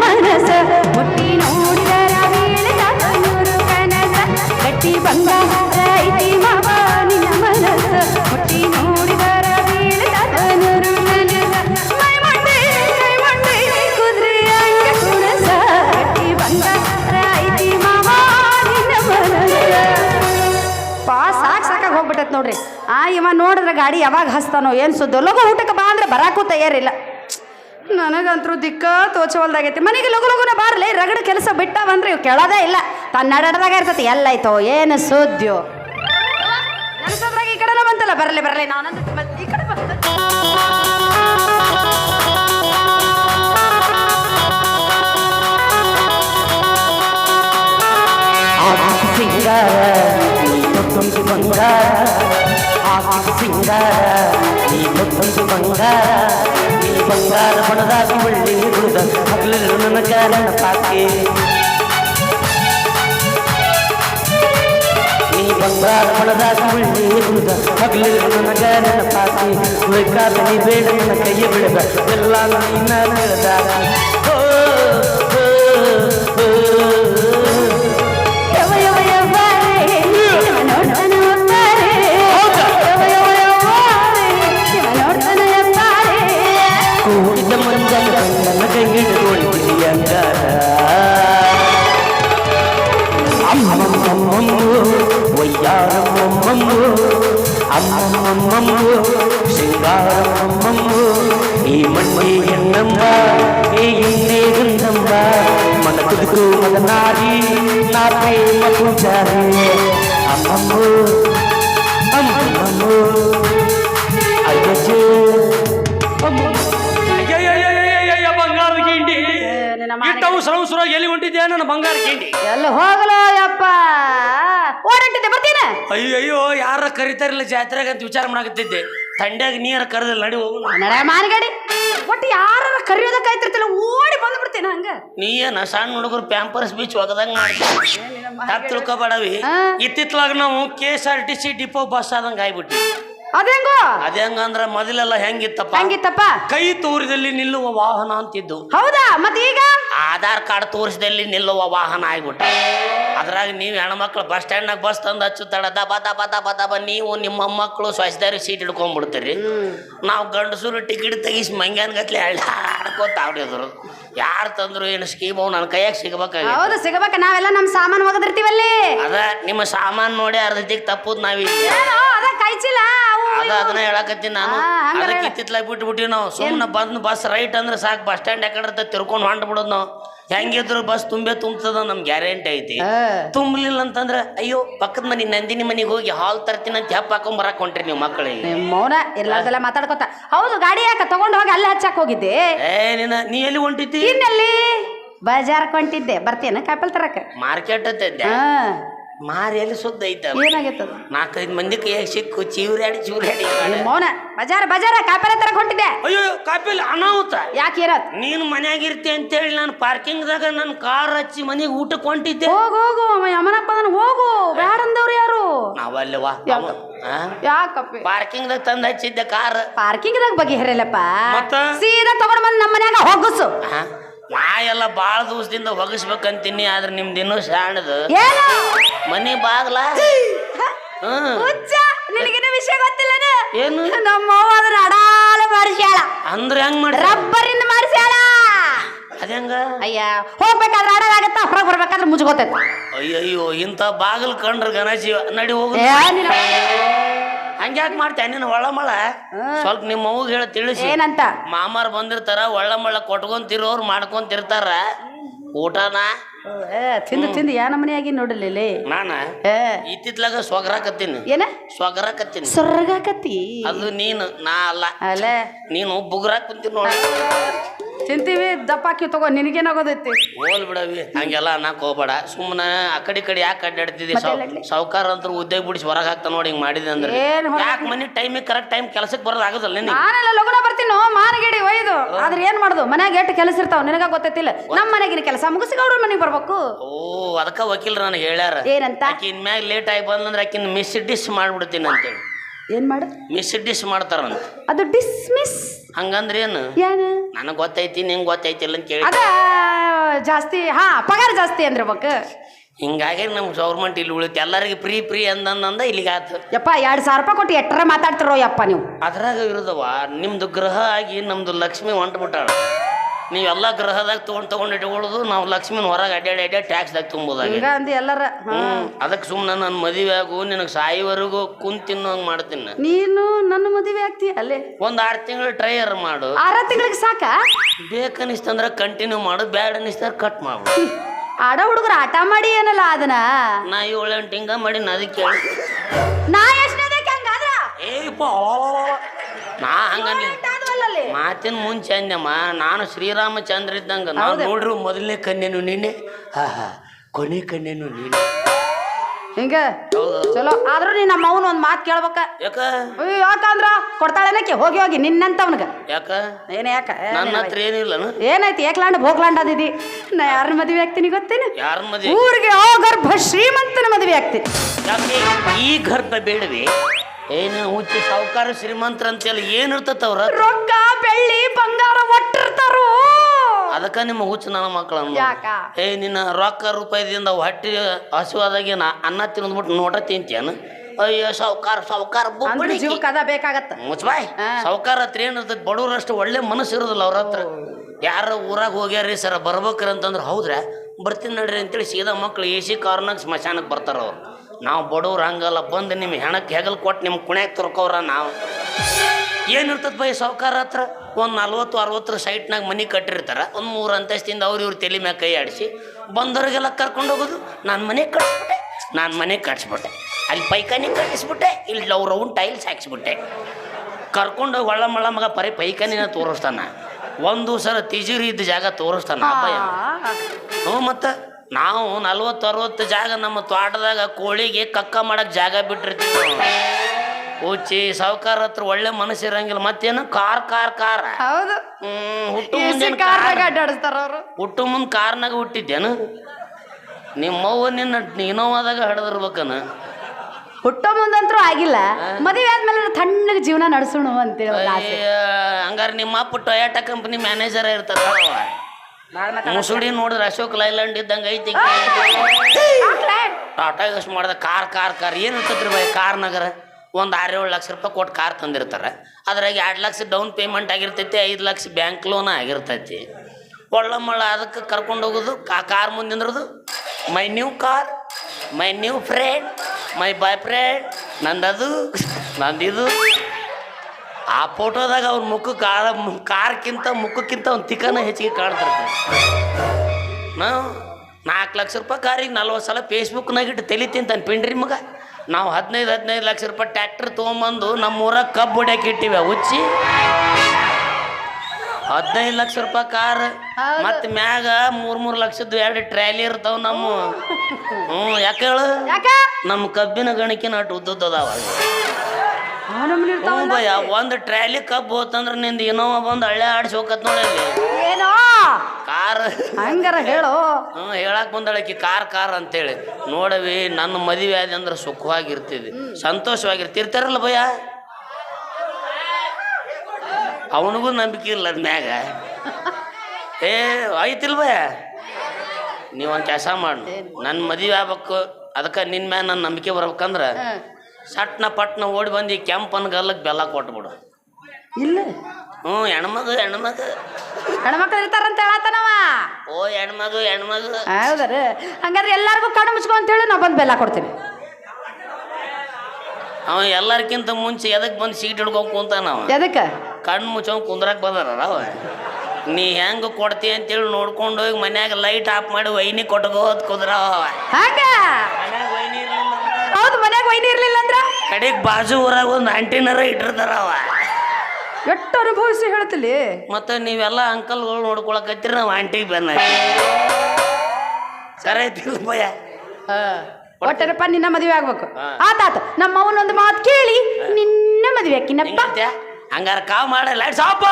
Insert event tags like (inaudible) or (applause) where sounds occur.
ಮನಸ ಮುಟ್ಟಿ ನೋಡಿದರ ಬೀಳದ ನೂರು ಕನಸ. ಗಟ್ಟಿ ಬಂಗಾರ ಐತಿ ಮಾವ, ನಿನ್ನ ಮನಸ ಮುಟ್ಟಿ ನೋಡಿದರ ಬೀಳದ ನೂರು ಕನಸ. ಬಂಗಾರ ಐತಿ ನಿನ್ನ ಮನಸ. ನೋಡ್ರಿ. ಆ ಇವ ನೋಡಿದ್ರೆ ಗಾಡಿ ಯಾವಾಗ ಹಸ್ತಾನೋ, ಏನು ಸುದ್ದಿ? ಲಗು ಊಟಕ್ಕೆ ಬಾ ಅಂದ್ರೆ ಬರಾಕೂ ತಯಾರಿಲ್ಲ. ನನಗಂತರೂ ದಿಕ್ಕ ತೋಚವಲ್ದಾಗೈತಿ. ಮನೆಗೆ ಲಗು ಲಗುನ ಬಾರ್ಲಿ, ರಗಡ ಕೆಲಸ ಬಿಟ್ಟ ಬಂದ್ರೆ ಇವ್ ಕೇಳೋದೇ ಇಲ್ಲ. ತನ್ನ ನಡದಾಗ ಇರ್ತತಿ, ಎಲ್ಲಾಯ್ತೋ, ಏನು ಸೋದ್ಯೋ ನನಸದ್ರಾಗ ಈ ಕಡೆನ ಬಂತಲ್ಲ, ಬರಲಿ ಬರಲಿ ಮತ್ತೆ ಈ ಕಡೆ ಸಿಂಗಾರ ಬಂಗಾರ. ಆ ಸಿಂಗಾರ ಬಂಗಾರ. ಬಂಗಾರ ಬಣದಾಗ ಬಳ್ಳಿ ಹುಡುಗ. ಹಗಲೆಲ್ಲ ನನ್ನ ಕಾರಣ ಪಾಕೆ. ನೀ ಬಂಗಾರ ಬಣದಾಗ ಬಳ್ಳಿ ಹುಡುಗ. ಹಗಲೆಲ್ಲ ನನ್ನ ಕಾರಣ ಪಾಕೆ. ಬೇಕಾದ ನೀ ಬೇಡ ನನ್ನ ಕೈಯ ಬಿಡದ ಎಲ್ಲ ನಿನ್ನ ಬೆಳೆದಾಗ ಗಿಂಡಿ ಇಟ್ಟವು ಸರವು ಸರ ಎಲ್ಲಿ ಹೊಂಟಿದ್ಯಾ ನನ್ನ ಬಂಗಾರ ಗಿಂಡಿ ಎಲ್ಲ ಹೋಗಲೋ ಯಪ್ಪ? ಓಡಂಟಿದ್ದೆ ಬರ್ತೀನಿ? ಅಯ್ಯೋ ಅಯ್ಯೋ ಯಾರ ಕರಿತಾರಿಲ್ಲ ಜಾತ್ರೆಗಂತ ವಿಚಾರ ಮಾಡಕತ್ತಿದ್ದೆ. ತಂಡ್ಯಾಗ ನೀರ ಕರೆದಿಲ್ಲ ನಡಿ ಹೋಗು ಮಾನಗಾಡಿ ಒಟ್ಟು ಯಾರ ಕರಿಯೋದಕ್ಕೆ ಆಯ್ತಿರ್ತಿಲ್ಲ ಓಡಿ ಬಂದ್ಬಿಡ್ತೀನಿ ಹಂಗ. ನೀ ಏನ ಸಣ್ಣ ಹುಡುಗರು ಪ್ಯಾಂಪರ್ಸ್ ಬೀಚ್ ಒಗದಂಗ ಮಾಡ್ತೀವಿ ತಿಳ್ಕೊಬೇಡವಿ. ಇತ್ತಿತ್ಲಾಗ ನಾವು K S R T C depot bus ಆದಂಗ ಆಯ್ಬಿಟ್ಟು ಅದೇಂಗೋ? ಅದೇ ಹಂಗಂದ್ರ ಮೊದಲೆಲ್ಲ ಹೆಂಗಿತ್ತಪ್ಪ? ಹಂಗಿತ್ತಪ್ಪ? ಕೈ ತೂರಿದಲ್ಲಿ ನಿಲ್ಲುವ ವಾಹನ ಅಂತಿದ್ದು. ಹೌದಾ? ಮತ್ತೆ ಈಗ ಆಧಾರ್ ಕಾರ್ಡ್ ತೋರಿಸಿದಲ್ಲಿ ನಿಲ್ಲುವ ವಾಹನ ಆಗ್ಬಿಟ್ಟ ಅದ್ರಾಗ ನೀವು ಹೆಣ್ಮಕ್ಳು ಬಸ್ ಸ್ಟ್ಯಾಂಡ್ನಾಗ ಬಸ್ ತಂದು ಹಚ್ಚುತ್ತಾಳ ದಬ ದಬ ದಬ ದಬ ನೀವು ನಿಮ್ಮ ಮೊಮ್ಮಕ್ಕಳು ಸ್ವಚ್ಛದಾರಿ ಸೀಟ್ ಹಿಡ್ಕೊಂಡ್ಬಿಡ್ತೀರಿ ನಾವು ಗಂಡಸೂರು ಟಿಕೆಟ್ ತೆಗಿಸಿ ಮಂಗ್ಯಾನ್ ಗಟ್ಲೆ ಹಳ್ಳಾಡ್ಕೋತ ಆಡಿದ್ರು ಯಾರು ತಂದ್ರು ಏನು ಸ್ಕೀಮು ನನ್ನ ಕೈಯಾಗ ಸಿಗ್ಬೇಕಾಗಿ ಹೌದು ಸಿಗಬೇಕ. ನಾವೆಲ್ಲ ನಮ್ಮ ಸಾಮಾನು ಒಗದಿರ್ತೀವಲ್ಲಿ. ಅದ ನಿಮ್ಮ ಸಾಮಾನು ನೋಡಿ ಅರ್ಧತಿಗೆ ತಪ್ಪುದು ನಾವೀಗ ಅದ ಕೈಚಿಲ್ಲ ಅದ ಅದನ್ನ ಹೇಳಕತ್ತೀನಿ ನಾನು. ಅದಕ್ಕೆ. ಇತ್ತಿತ್ಲಾಗ ಬಿಟ್ಟು ಬಿಟ್ಟಿವಿ ನಾವು ಸುಮ್ಮನೆ ಬಂದು ಬಸ್ ರೈಟ್ ಅಂದ್ರೆ ಸಾಕು ಬಸ್ ಸ್ಟ್ಯಾಂಡ್ ಯಾಕಡೆ ತಿರ್ಕೊಂಡು ಹೊಂಟ್ಬಿಡೋದು ನಾವು. ಹೆಂಗಿದ್ರು ಬಸ್ ತುಂಬೆ ತುಂಬ್ತದ ನಮ್ ಗ್ಯಾರಂಟಿ ಐತಿ. ತುಂಬಲಿಲ್ಲ ಅಂತಂದ್ರ ಅಯ್ಯೋ ಪಕ್ಕದ ಮನೆ ನಂದಿನಿ ಮನೆಗೆ ಹೋಗಿ ಹಾಲ್ ತರ್ತೀನಿ ಅಂತ ಹೆಪ್ಪ ಹಾಕೊಂಡ್ ಬರಕ್ ಹೊಂಟ್ರಿ ನೀವು ಮಕ್ಕಳಿಗೆ ಮೌನ ಎಲ್ಲ ಮಾತಾಡ್ಕೊತ. ಹೌದು ಗಾಡಿ ಯಾಕ ತಗೊಂಡ್ ಹೋಗಿ ಅಲ್ಲೇ ಹಚ್ಚಕ್ ಹೋಗಿದ್ದೆ? ಏ ನಿನ್ನ ನೀ ಎಲ್ಲಿ ಹೊಂಟಿತಿ ಇನ್ನಲ್ಲಿ? ಬಜಾರ್ ಕೊಂಟಿದ್ದೆ ಬರ್ತೇನ ಕಾಪಲ್ ತರಕ? ಮಾರ್ಕೆಟ್ ಹತ್ತಿದ್ದೆ ಮಾರಿ ಎಲ್ಲಿ ಸುದ್ದ ಐತ ಏನಾಗೈತದ? ನಾಲ್ಕೈದು ಮಂದಿ ಕೈಯಾಗ ಸಿಕ್ಕು ಚೀವ್ರಾಡಿ ಚೀವ್ರಾಡಿ ಮೌನ ಬಜಾರ ಬಜಾರ ಕಾಪಲೆ ತರಕ್ ಹೊಂಟಿದ್ದೆ ಅಯ್ಯೋ ಕಾಪಿಲ್ ಅನಾಹುತ. ಯಾಕೆ ಇರತ್ ನೀನು ಮನ್ಯಾಗ ಇರ್ತಿ ಅಂತೇಳಿ ನಾನು ಪಾರ್ಕಿಂಗ್ದಾಗ ನನ್ನ ಕಾರ್ ಹಚ್ಚಿ ಮನೆಗೆ ಊಟ ಕೊಂಟಿದ್ದೆ ಹೋಗು ಹೋಗು ಯಮನಪ್ಪ ಹೋಗು ಬ್ಯಾಡ ಅಂದವ್ರು ಯಾರು? ನಾವಲ್ಲವಾ ಯಾಕಪ್ಪ? ಪಾರ್ಕಿಂಗ್ದಾಗ ತಂದು ಹಚ್ಚಿದ್ದೆ ಕಾರ್. ಪಾರ್ಕಿಂಗ್ದಾಗ ಬಗೆಹರಿಯಲ್ಲಪ್ಪ? ಸೀದಾ ತಗೊಂಡ್ ಬಂದ್ ನಮ್ಮ ಮನ್ಯಾಗ ಹೋಗಸು? ನಾ ಎಲ್ಲ ಭಾಳ ದಿವಸದಿಂದ ಒಗಸ್ಬೇಕಂತೀನಿ ಆದ್ರೆ ನಿಮ್ದು ಇನ್ನೂ ಶಾಣದು. ಏನು? ಮನಿ ಬಾಗ್ಲ? ಹ್ಮ್ ಹುಚ್ಚ ನಿನಗಿನ ವಿಷಯ ಗೊತ್ತಿಲ್ಲನ? ಏನು? ನಮ್ಮ ಅವ್ವ ಅದನ್ನ ಅಡಾಲ ಮಾಡಿಸ್ಯಾಳ ಅಂದ್ರೆ ಹೆಂಗ್ ಮಾಡಿ ರಬ್ಬರಿಂದ ಮಾಡಿಸ್ಯಾಳ ಅದ್ಹೆಂಗ ಅಯ್ಯ ಹೋಗ್ಬೇಕಾದ್ರೆ ಅಡಲಾಗತ್ತ ಹೊರಗೆ ಬರ್ಬೇಕಾದ್ರೆ ಮುಜ್ಗೋತೈತಿ. ಅಯ್ಯಯ್ಯೋ ಇಂಥ ಬಾಗಿಲು ಕಂಡ್ರ ಗಣಶಿವ ನಡಿ ಹೋಗು. ಹಂಗ್ಯಾಕ್ ಮಾಡ್ತೇನೆ ನೀನು ಒಳ್ಳಮಳ ಸ್ವಲ್ಪ ನಿಮ್ಮ ಅವ್ಗೆ ಹೇಳಿ ತಿಳಿಸಿ. ಏನಂತ? ಮಾಮಾರ್ ಬಂದಿರ್ತಾರ ಒಳ್ಳಮಳ ಕೊಟ್ಕೊಂತಿರೋರು ಮಾಡ್ಕೊಂತಿರ್ತಾರ. ಊಟನ? ಏ, ತಿಂದು ತಿಂದು ಯಾ ನಮ್ಮನೆಯಾಗಿ ನೋಡಲಿಲ್ಲ ನಾನ? ಏ. ಇತ್ತಿತ್ಲಾಗ ಸ್ವಗರಾಕತ್ತೀನಿ ಏನ? ಸ್ವಗ್ರಾಕತ್ತೀನಿ ಸೊರ್ಗಾಕತಿ ಅದು ನೀನು ನಾ ಅಲ್ಲ. ಅಲ್ಲ ನೀನು ಬುಗ್ರಾಕ್ ಕುಂತೀನಿ ನೋಡಿ. ತಿಂತೀವಿ ದಪ್ಪ ಹಾಕಿ ತಗೋ ನಿನಗೇನಾಗೋದೈತಿ? ಹೋಲ್ ಬಿಡವಿ ಹಂಗೆಲ್ಲ ಅನ್ನಕ್ ಹೋಗ್ಬೇಡ. ಸುಮ್ಮನೆ ಆ ಕಡೆ ಈ ಕಡೆ ಯಾಕೆ ಅಡ್ಡಾಡ್ತಿದ್ದಿ? ಸಾವುಕಾರ ಅಂತ ಉದ್ಯೋಗ ಬಿಡಿಸಿ ಹೊರಗೆ ಹಾಕ್ತಾ ನೋಡಿ ಹಿಂಗೆ ಮಾಡಿದೆ ಅಂದ್ರೆ. ಏನ್ ಯಾಕೆ ಮನೆ ಟೈಮಿಗೆ ಕರೆಕ್ಟ್ ಟೈಮ್ ಕೆಲಸಕ್ಕೆ ಬರೋದು ಆಗೋದಲ್ಲ ನಿನಗೆ? ನಾನೆಲ್ಲ ಲಗುನ ಬರ್ತೀನಿ ಮಾನಗಿಡಿ ಒಯ್ದು. ಆದ್ರೆ ಏನ್ ಮಾಡುದು? ಮನ್ಯಾಗ ಎಷ್ಟು ಕೆಲಸ ಇರ್ತಾವ? ನಿನಗ ಗೊತ್ತೈತಿಲ್ಲ? ನಮ್ಮ ಮನೆಗಿನ ಕೆಲಸ ಮುಗಿಸಿ ಅವ್ರ ಮನೆಗೆ ಬರ್ಬೇಕು. ಓ ಅದಕ್ಕೆ ವಕೀಲರು ನನಗೆ ಹೇಳ್ಯಾರ. ಏನಂತ? ಆಕಿ ಇನ್ಮ್ಯಾಗ ಲೇಟ್ ಆಗಿ ಬಂದಂದ್ರೆ ಆಕಿನ ಮಿಸ್ ಡಿಸ್ ಮಾಡ್ಬಿಡ್ತೀನಿ ಅಂತೇಳಿ ಏನ್ ಮಾಡು? ಮಿಸ್ ಡಿಸ್ ಮಾಡ್ತಾರಂತ? ಅದು ಡಿಸ್ಮಿಸ್ ಹಂಗಂದ್ರೆ ಏನು? ಏನು ನನಗೆ ಗೊತ್ತೈತಿ ನಿಂಗೆ ಗೊತ್ತೈತಿಲ್ಲ ಅಂತ ಕೇಳಿ. ಅದ ಜಾಸ್ತಿ ಹಾ ಪಗಾರ ಜಾಸ್ತಿ ಅಂದಿರ್ಬೇಕು. ಹಿಂಗಾಗಿ ನಮ್ಮ ಗೌರ್ಮೆಂಟ್ ಇಲ್ಲಿ ಉಳಿತು. ಎಲ್ಲರಿಗೆ ಫ್ರೀ ಫ್ರೀ ಅಂದಂದ ಇಲ್ಲಿಗೆ ಆತು. ಯಪ್ಪ ಎರಡ್ ಸಾವಿರ ರೂಪಾಯಿ ಕೊಟ್ಟು ಎಟ್ಟರ ಮಾತಾಡ್ತಿರೋ ಯಪ್ಪ ನೀವು? ಅದ್ರಾಗ ಇರೋದವ ನಿಮ್ದು ಗ್ರಹ ಆಗಿ ನಮ್ದು ಲಕ್ಷ್ಮಿ ಹೊಂಟ್ಬಿಟ್ಟಾಳ. ನೀವೆಲ್ಲ ಗ್ರಹದಾಗ ತೊಗೊಂಡು ತೊಗೊಂಡು ಇಟ್ಕೊಳ್ಳೋದು ನಾವು ಲಕ್ಷ್ಮಿನ ಹೊರಗೆ ಅಡ್ಡಾಡಿ ಅಡ್ಡಾಡಿ ಟ್ಯಾಕ್ಸ್ದಾಗ ತುಂಬೋದಾಗ. ಈಗ ಅಂದಿ ಎಲ್ಲರ ಹಾ. ಹ್ಮ್ ಅದಕ್ಕೆ ಸುಮ್ಮನೆ ನನ್ನ ಮದುವೆ ಆಗು ನಿನಗೆ ಸಾಯಿವರೆಗೂ ಕುಂತ್ ತಿನ್ನೋಂಗ್ ಮಾಡ್ತೀನಿ. ನಾ. ನೀನು ನನ್ನ ಮದುವೆ ಆಗ್ತೀಯ ಅಲ್ಲೇ? ಒಂದ್ ಆರು ತಿಂಗಳು ಟ್ರೈಯರ್ ಮಾಡು. ಆರ ತಿಂಗಳಿಗೆ ಸಾಕ? ಬೇಕನ್ನಿಸ್ತಂದ್ರ ಕಂಟಿನ್ಯೂ ಮಾಡು ಬ್ಯಾಡ್ ಅನಿಸ್ತಾರ ಕಟ್ ಮಾಡು. ಆಡ ಹುಡುಗರು ಆಟ ಮಾಡಿ ಏನಲ್ಲ ಅದನ್ನ? ನಾ ಏಳು ಎಂಟು ಹಿಂಗ ಮಾಡಿ ನಾ ಅದಕ್ಕೆ ನಾ ಎಷ್ಟನೇದಕ್ಕೆ ಹಂಗಾದ್ರ? ಏಯಪ್ಪ ನಾ ಹಂಗ. ಮಾತಿನ ಮುಂಚೆ ಅಂದಮ್ಮ ನಾನು ಶ್ರೀರಾಮಚಂದ್ರ ಇದ್ದಂಗ ನಾವು ನೋಡ್ರಿ ಮೊದಲನೇ ಕನ್ಯನು ನೀನೆ? ಹಾ ಹಾ. ಕೊನೆ ಕನ್ಯನು ನೀನೆ? ಹಿಂಗ? ಚಲೋ. ಆದ್ರೂ ನೀ ನಮ್ಮ ಅವನ ಒಂದ್ ಮಾತು ಕೇಳ್ಬೇಕ. ಯಾಕ? ಅಯ್ಯೋ, ಯಾಕಂದ್ರ? ಕೊಡ್ತಾಳೇನಕ್ಕೆ? ಹೋಗಿ ಹೋಗಿ. ನಿನ್ನಂತವನ್ಗ ಯಾಕ? ಏನ ಯಾಕ? ಏನ್ ನನ್ನ ಹೇಳ? ಹತ್ರ ಏನಿಲ್ಲನು ಏನಾಯ್ತು? ಏಕ್ಲಾಂಡ್ ಭೋಗ್ಲಾಂಡ್ ಅದಿದಿ. ನಾ ಯಾರ ಮದುವೆ ಆಗ್ತೀನಿ ಗೊತ್ತೇನು? ಯಾರ ಮದುವೆ ಊರಿಗೆ ಆ ಗರ್ಭ ಶ್ರೀಮಂತನ ಮದುವೆ ಆಗ್ತೀನಿ. ಯಾಕೆ? ಈ ಗರ್ಭ ಬೇಡವೆ? ಏನು ಹುಚ್ಚಿ ಸಾವುಕಾರ ಶ್ರೀಮಂತರ ಅಂತೇಳಿ ಏನ್ ಇರ್ತೈತೆ ಅವ್ರ? ರೊಕ್ಕ ಬೆಳ್ಳಿ ಬಂಗಾರ ಒಟ್ಟಿರ್ತಾರು? ಅದಕ್ಕ ನಿಮ್ಮ ಹುಚ್ಚು ನನ್ನ ಮಕ್ಕಳನ್ನು ಯಾಕ? ಏ ನಿನ್ನ ರೊಕ್ಕ ರೂಪಾಯಿದಿಂದ ಹೊಟ್ಟಿ ಹಸಿವಾದಾಗಿ ನಾ ಅನ್ನ ತಿಂದ್ಬಿಟ್ಟು ನೋಟ ತಿಂತೀಯನು ಅಯ್ಯೋ ಸಾವುಕಾರ ಸಾವುಕಾರ ಅಂದ್ರೆ ಜೀವಕ್ಕೆ ಅದ ಬೇಕಾಗತ್ತ. ಮುಚ್ಬಾಯ್ ಹಾ. ಸಾವುಕಾರ ಹತ್ರ ಏನಿರ್ತೈತೆ ಬಡವರಷ್ಟು ಒಳ್ಳೆ ಮನಸ್ಸು ಇರೋದಿಲ್ಲ ಅವ್ರ ಹತ್ರ. ಯಾರ ಊರಾಗ ಹೋಗ್ಯಾರಿ ಸರ ಬರ್ಬೇಕ್ರಿ ಅಂತಂದ್ರೆ ಹೌದ್ರ? ಬರ್ತೀನಿ ನಡ್ರಿ ಅಂತೇಳಿ ಸೀದಾ ಮಕ್ಳು ಎ ಸಿ ಕಾರ್ನಾಗ ಸ್ಮಶಾನಕ್ಕೆ ಬರ್ತಾರ ಅವ್ರು. ನಾವು ಬಡವ್ರು ಹಂಗಲ್ಲ ಬಂದು ನಿಮ್ಮ ಹೆಣಕ್ಕೆ ಹೆಗಲ್ ಕೊಟ್ಟು ನಿಮ್ಮ ಕುಣ್ಯಾಗ ತುರ್ಕೋರ ನಾವು. ಏನಿರ್ತದೆ ಬೈ ಸಾವುಕಾರ ಹತ್ರ? ಒಂದು ನಲ್ವತ್ತು ಅರವತ್ತರ ಸೈಟ್ನಾಗ ಮನೆ ಕಟ್ಟಿರ್ತಾರೆ. ಒಂದು ಮೂರು ಅಂತಸ್ತಿಂದ ಅವ್ರು ಇವ್ರ ತಲೆ ಮ್ಯಾಗ ಕೈ ಆಡಿಸಿ ಬಂದವ್ರಿಗೆಲ್ಲ ಕರ್ಕೊಂಡು ಹೋಗೋದು. ನಾನು ಮನೆ ಕಟ್ಸ್ಬಿಟ್ಟೆ ನಾನು ಮನೆ ಕಟ್ಸ್ಬಿಟ್ಟೆ. ಅಲ್ಲಿ ಪೈಕಾನಿ ಕಟ್ಟಿಸ್ಬಿಟ್ಟೆ ಇಲ್ಲಿ ಲವ್ ರೌಂಡ್ ಟೈಲ್ಸ್ ಹಾಕ್ಸ್ಬಿಟ್ಟೆ. ಕರ್ಕೊಂಡೋಗಿ ಒಳ್ಳ ಮಳ್ಳ ಮಗ ಪರಿ ಪೈಖಾನಿನ ತೋರಿಸ್ತಾನ. ಒಂದು ಸಲ ತಿಜುರಿ ಇದ್ದ ಜಾಗ ತೋರಿಸ್ತಾನ. ಹ್ಞೂ ಮತ್ತು? ನಾವು ನಲ್ವತ್ತು ಅರವತ್ತು ಜಾಗ ನಮ್ಮ ತೋಟದಾಗ ಕೋಳಿಗೆ ಕಕ್ಕ ಮಾಡಕ್ಕೆ ಜಾಗ ಬಿಟ್ಟಿರ್ತೀವಿ ಉಚ್ಚಿ ಹುಚ್ಚಿ ಸಾವುಕಾರ ಹತ್ರ ಒಳ್ಳೆ ಮನಸ್ಸು ಇರಂಗಿಲ್ಲ ಮತ್ತೇನು? Car car car. ಹೌದು. ಹ್ಮ್ ಹುಟ್ಟು ಮುಂದೇನು ಕಾರ್ನಾಗ ಅಡ್ಡಾಡಿಸ್ತಾರ ಅವರು. ಹುಟ್ಟು ಮುಂದೆ ಕಾರ್ನಾಗ ಹುಟ್ಟಿದ್ದೇನು? ನಿಮ್ಮವ್ವ ನಿನ್ನ ಇನೋವಾದಾಗ ಹಡದಿರ್ಬೇಕನ? ಹುಟ್ಟೋ ಮುಂದಂತರೂ ಆಗಿಲ್ಲ. ಮದುವೆ ಆದ್ಮೇಲೆ ತಣ್ಣಗೆ ಜೀವನ ನಡೆಸೋಣ ಅಂತೇಳಿ ಹಂಗಾರೆ ನಿಮ್ಮ ಅಪ್ಪ ಟೊಯಾಟಾ ಕಂಪನಿ ಮ್ಯಾನೇಜರ್ ಇರ್ತಾರ ಮುಸುಡಿ ನೋಡಿದ್ರೆ ಅಶೋಕ್ ಲೈಲ್ಯಾಂಡ್ ಇದ್ದಂಗೆ ಐತಿ ಟಾಟಾ ಯೂಸ್ ಮಾಡಿದ ಕಾರ್ ಕಾರ್ ಕಾರ್ ಏನು ಇರ್ತೈತ್ರಿ ಬೈ ಕಾರ್ ನಗರ ಒಂದು ಆರು ಏಳು ಲಕ್ಷ ರೂಪಾಯಿ ಕೊಟ್ಟು ಕಾರ್ ತಂದಿರ್ತಾರೆ ಅದ್ರಾಗ ಎರಡು ಲಕ್ಷ ಡೌನ್ ಪೇಮೆಂಟ್ ಆಗಿರ್ತೈತಿ ಐದು ಲಕ್ಷ ಬ್ಯಾಂಕ್ ಲೋನ್ ಆಗಿರ್ತೈತಿ ಒಳ್ಳೆ ಮಳ್ಳ ಅದಕ್ಕೆ ಕರ್ಕೊಂಡು ಹೋಗೋದು ಆ ಕಾರ್ ಮುಂದೆ ನಿಂದ್ರದು my new car my new friend my boyfriend ನಂದದು ನಂದಿದು ಆ ಫೋಟೋದಾಗ ಅವ್ರ ಮುಖಕ್ಕೆ ಆ ಕಾರ್ಕ್ಕಿಂತ ಮುಖಕ್ಕಿಂತ ಒಂದು ತಿಕ್ಕನ ಹೆಚ್ಚಿಗೆ ಕಾಣ್ತಿರ್ತಾರೆ ನಾವು ನಾಲ್ಕು ಲಕ್ಷ ರೂಪಾಯಿ ಕಾರಿಗೆ ನಲ್ವತ್ತು ಸಲ ಫೇಸ್ಬುಕ್ನಾಗ ಇಟ್ಟು ತಲೆ ತಿಂತಾನೆ ಪಿಂಡ್ರಿ ಮಗ. ನಾವು ಹದಿನೈದು ಹದಿನೈದು ಲಕ್ಷ ರೂಪಾಯಿ ಟ್ಯಾಕ್ಟ್ರ್ ತೊಗೊಂಬಂದು ನಮ್ಮ ಊರಾಗ ಕಬ್ಬು ಹೊಡ್ಯಾಕೆ ಇಟ್ಟಿವೆ ಹುಚ್ಚಿ. ಹದಿನೈದು ಲಕ್ಷ ರೂಪಾಯಿ ಕಾರ್ ಮತ್ತೆ ಮ್ಯಾಗ ಮೂರು ಮೂರು ಲಕ್ಷದ ಎರಡು ಟ್ರ್ಯಾಲಿ ಇರ್ತಾವ ನಮ್ಮ. ಹ್ಞೂ ಯಾಕೆ ಹೇಳು? ನಮ್ಮ ಕಬ್ಬಿನ ಗಣಿಕೆ ನಾಟು ನಮ್ಮನೆ ಹ್ಞೂ ಭಯ ಒಂದು ಟ್ರಾಲಿ ಕಬ್ಬು ಹೋತಂದ್ರ ನಿಂದ ಏನೋ ಬಂದು ಹಳ್ಳೆ ಆಡ್ಸಿ ಹೋಗತ್ ನೋಡಿ ಏನೋ? ಕಾರ್. ಹಂಗಾರ ಹೇಳು? ಹ್ಞೂ ಹೇಳಕ್ ಬಂದಳಕಿ ಕಾರ್ ಕಾರ್ ಅಂತೇಳಿ. ನೋಡವಿ ನನ್ನ ಮದುವೆ ಆದ ಅಂದ್ರೆ ಸುಖವಾಗಿರ್ತಿದ್ವಿ. ಸಂತೋಷವಾಗಿರ್ತಿರ್ತಾರಲ್ಲ ಭಯ? ಅವನಿಗೂ ನಂಬಿಕೆ ಇಲ್ಲ ಅದ್ ಮ್ಯಾಗ. (laughs) ಏ ಆಯ್ತಿಲ್ ಭಯ? ನೀವು ಒಂದು ಕೆಲಸ ಮಾಡು ನನ್ನ ಮದುವೆ ಆಗ್ಬೇಕು ಅದಕ್ಕೆ ನಿನ್ನ ಮ್ಯಾಗ ನನ್ನ ನಂಬಿಕೆ ಬರ್ಬೇಕಂದ್ರೆ ಸಟ್ನ ಪಟ್ನ ಓಡಿ ಬಂದು ಈ ಕೆಂಪನ ಗಲ್ಲಕ್ಕೆ ಬೆಲ್ಲ ಕೊಟ್ಬಿಡು. ಇಲ್ಲ. ಹ್ಞೂ ಹೆಣ್ಮಗು ಹೆಣ್ಮಗು. ಹೆಣ್ಮಕ್ಳು ಇರ್ತಾರಂತ ಹೇಳತ್ತನವ ಓ ಹೆಣ್ಮಗು ಹೆಣ್ಮಗು. ಹೌದರ. ಹಂಗಾದ್ರೆ ಎಲ್ಲಾರ್ಗೂ ಕಣ್ಣು ಮುಚ್ಕೊ ಅಂತೇಳಿ ನಾವು ಬಂದು ಬೆಲ್ಲ ಕೊಡ್ತೀನಿ. ಅವ ಎಲ್ಲರ್ಕಿಂತ ಮುಂಚೆ ಎದಕ್ಕೆ ಬಂದು ಸೀಟ್ ಹಿಡ್ಕೊಂಡು ಕುಂತಾನ ಅವ? ಎದಕ್ಕೆ? ಕಣ್ಣು ಮುಚ್ಕೊಂಡು ಕುಂದ್ರಕ್ ಬಂದಾರ ಅವ? ನೀ ಹೆಂಗ ಕೊಡ್ತಿ ಅಂತೇಳಿ ನೋಡ್ಕೊಂಡು ಹೋಗಿ ಮನ್ಯಾಗ ಲೈಟ್ ಆಫ್ ಮಾಡಿ ವೈನಿ ಕೊಟ್ಕೋದ್ ಕುದ್ರ ಹಂಗ ಮನ್ಯಾಗ ವೈನಿ ಇರ್ಲಿಲ್ಲ ಹೌದು ಮನ್ಯಾಗ ವೈನಿ ಇರ್ಲಿಲ್ಲ ಅಂದ್ರ ಕಡೆಗೆ ಬಾಜು ಊರಾಗ ಒಂದು ಆಂಟಿನರ ಇಟ್ಟಿರ್ತಾರ ಅವ. ಎಷ್ಟು ಅನುಭವಿಸಿ ಹೇಳ್ತಿಲಿ? ಮತ್ತೆ ನೀವೆಲ್ಲ ಅಂಕಲ್ಗಳು ನೋಡ್ಕೊಳಕತ್ತೀರಿ ನಾವು ಆಂಟಿಗೆ ಬೆನ್ನ ಸರಿ ಐತಿಲ್ಲ ಭಯ ಒಟ್ಟರಪ್ಪ ನಿನ್ನ ಮದುವೆ ಆಗ್ಬೇಕು. ಆತಾತ ನಮ್ಮ ಅವನೊಂದು ಮಾತು ಕೇಳಿ ನಿನ್ನ ಮದುವೆ ಆಕಿನಪ್ಪ. ಹಂಗಾರ ಕಾವ್ ಮಾಡಲ್ಲ ಸಾಪ